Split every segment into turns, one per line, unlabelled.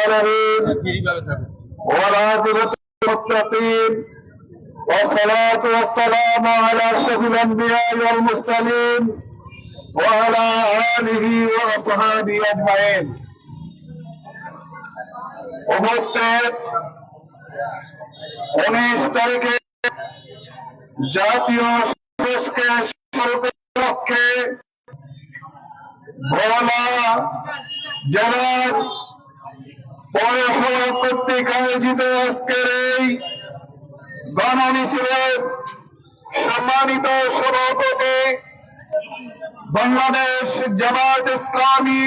العالمين والعاقبة للمتقين والصلاة والسلام على أشرف الأنبياء والمرسلين وعلى آله وأصحابه أجمعين উপস্থিত উনিশ তারিখে জাতীয় সমাবেশকে শুরু করার লক্ষ্যে ভোলা জেলার পৌরসভা কর্তৃক আয়োজিত আজকের এই গণমিছিলের সম্মানিত সভাপতি বাংলাদেশ জামাত ইসলামী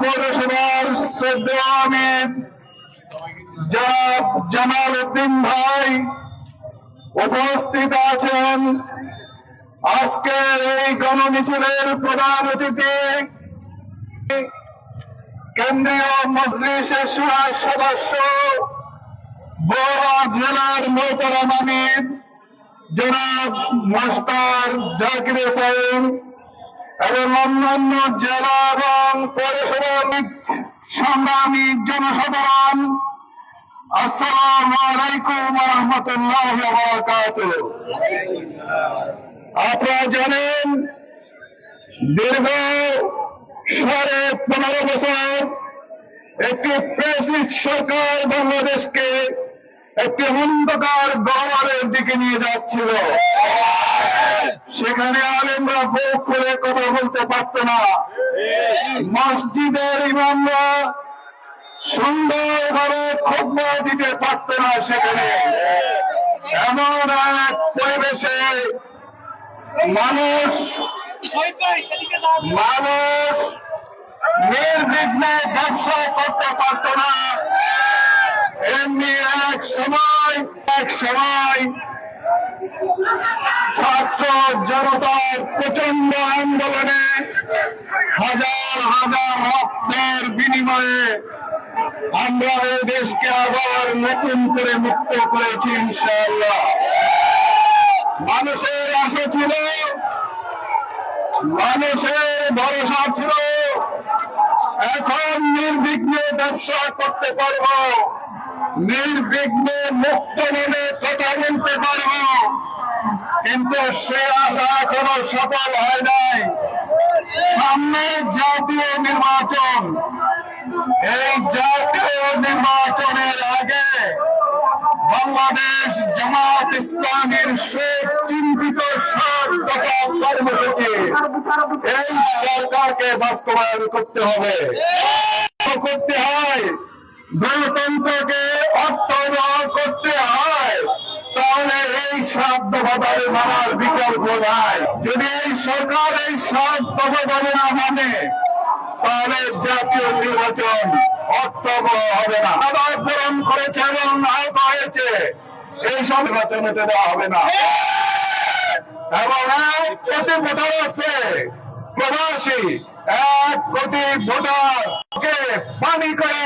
পৌরসভার সদ্য আমির জনাব ভাই উপস্থিত আছেন। আজকের এই গণমিছিলের প্রধান অতিথি কেন্দ্রীয় মজলিসের সুরার সদস্য বড়া জেলার মোহতারাম আমির জনাব মাস্টার জাকির হোসেন এবং অন্যান্য জেলা এবং পৌরসভা সংগ্রামী জনসাধারণ, আসসালামু আলাইকুম রহমতুল্লাহ আপনারা জানেন, দীর্ঘ সাড়ে পনেরো বছর একটি প্রেসিড সরকার বাংলাদেশকে একটি অন্ধকার গহ্বরের দিকে নিয়ে যাচ্ছিল। সেখানে আলেমরা বুক খুলে কথা বলতে পারত না। মসজিদের ইমামরা সুন্দরভাবে খোদবা দিতে পারত না সেখানে। এমন এক পরিবেশে মানুষ মানুষ নির্বিঘ্নে ব্যবসা করতে পারত না। এমনি এক সময় এক সময় ছাত্র জনতার প্রচণ্ড আন্দোলনে হাজার হাজার রক্তের বিনিময়ে আমরা এই দেশকে আবার নতুন করে মুক্ত করেছি ইনশাআল্লাহ। মানুষের আশা ছিল মানুষের ভরসা ছিল। এখন নির্বিঘ্নে ব্যবসা করতে পারব। নির্বিঘ্নে মুক্ত মনে কথা বলতে পারব। কিন্তু সে আশা এখনও সফল হয় নাই। সামনে জাতীয় নির্বাচন। এই জাতীয় নির্বাচনের আগে বাংলাদেশ জামাত ইসলামের শেখ চিন্তিত কর্মসূচি। এই সরকারকে বাস্তবায়ন করতে হবে। করতে হয়। গণতন্ত্রকে অর্থবহ করতে হয়। তাহলে এই সাত দফা দাবি মানার বিকল্প নাই। যদি এই সরকার এই সাত দফা দাবি না মানে তাহলে জাতীয় নির্বাচন অর্থবহ হবে না। আদায় পূরণ করেছে এবং হয়েছে, এই সব দেওয়া হবে না। এবং এক কোটি ভোটার আছে, প্রবাসী, এক কোটি পানি করে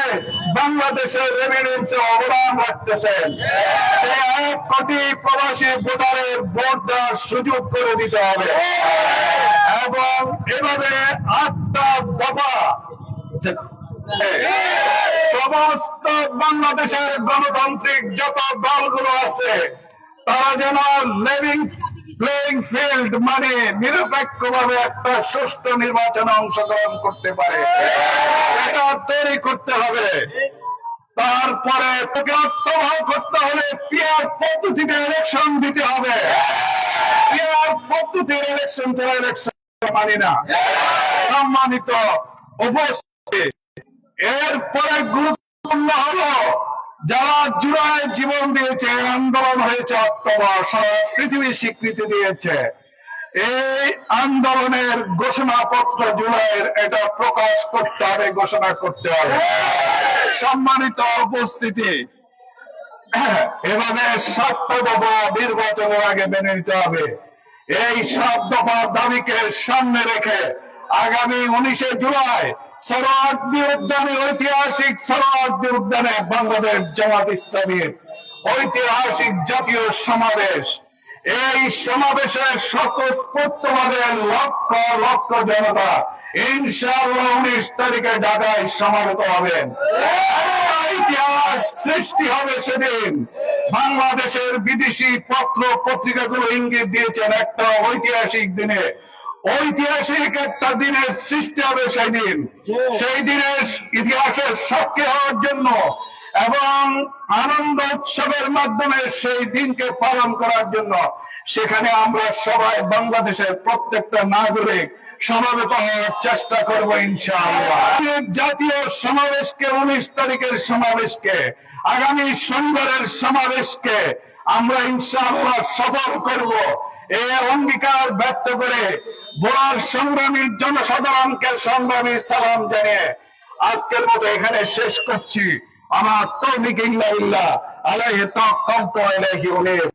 বাংলাদেশের রেভিনিউ অবদান রাখতেছেন এক কোটি প্রবাসী ভোটারের ভোট দেওয়ার সুযোগ করে দিতে হবে। এবং এভাবে আটটা দফা সমস্ত বাংলাদেশের গণতান্ত্রিক যত দলগুলো আছে, তারা যেন লিভিং প্লেইং ফিল্ড মানে নিরপেক্ষভাবে একটা সুষ্ঠু নির্বাচনে অংশগ্রহণ করতে পারে। এটা তৈরি করতে হবে। তারপরে তোকে অর্থবহ করতে হলে পিয়ার পদ্ধতিতে ইলেকশন দিতে হবে। পিয়ার পদ্ধতির ইলেকশন ছাড়া ইলেকশন মানি না। সম্মানিত উপস্থিতি। এরপরে গুরুত্বপূর্ণ হলো, যারা জুড়ায় জীবন দিয়েছে, আন্দোলন হয়েছে অক্টোবর সারা পৃথিবী স্বীকৃতি দিয়েছে। এই আন্দোলনের ঘোষণাপত্র জুলাইয়ের এটা প্রকাশ করতে হবে, ঘোষণা করতে হবে। সম্মানিত উপস্থিতি, এভাবে সাত দফা নির্বাচনের আগে মেনে নিতে হবে। এই সাত দফা দাবিকে সামনে রেখে আগামী উনিশে জুলাই উদ্যানে ঐতিহাসিক সরোয়ার্দী উদ্যানে বাংলাদেশ জামাত ইসলামীর ঐতিহাসিক জাতীয় সমাবেশ। এই সমাবেশে স্বতঃস্ফূর্তভাবে লক্ষ লক্ষ জনতা উনিশ তারিখে ঢাকায় সমাবেত হবেন। ইতিহাস সৃষ্টি হবে সেদিন। বাংলাদেশের বিদেশি পত্র পত্রিকাগুলো ইঙ্গিত দিয়েছেন একটা ঐতিহাসিক দিনে। ঐতিহাসিক একটা দিনের সৃষ্টি হবে সেই দিন। সেই দিনের ইতিহাসের সাক্ষী হওয়ার জন্য এবং আনন্দ উৎসবের মাধ্যমে সেই দিনকে পালন করার জন্য সেখানে আমরা সবাই বাংলাদেশের প্রত্যেকটা নাগরিক সমাবেত হওয়ার চেষ্টা করব ইনশাআল্লাহ। জাতীয় সমাবেশকে উনিশ তারিখের সমাবেশকে আগামী শনিবারের সমাবেশকে আমরা ইনশাআল্লাহ সফল করব। এই অঙ্গীকার ব্যক্ত করে বোরার সংগ্রামী জনসাধারণকে সংগ্রামী সালাম জানিয়ে আজকের মতো এখানে শেষ করছি। আমার তৌফিক ইল্লা আলাই আলাইহি তাওয়াক্কালতু আলাইহি উনিব।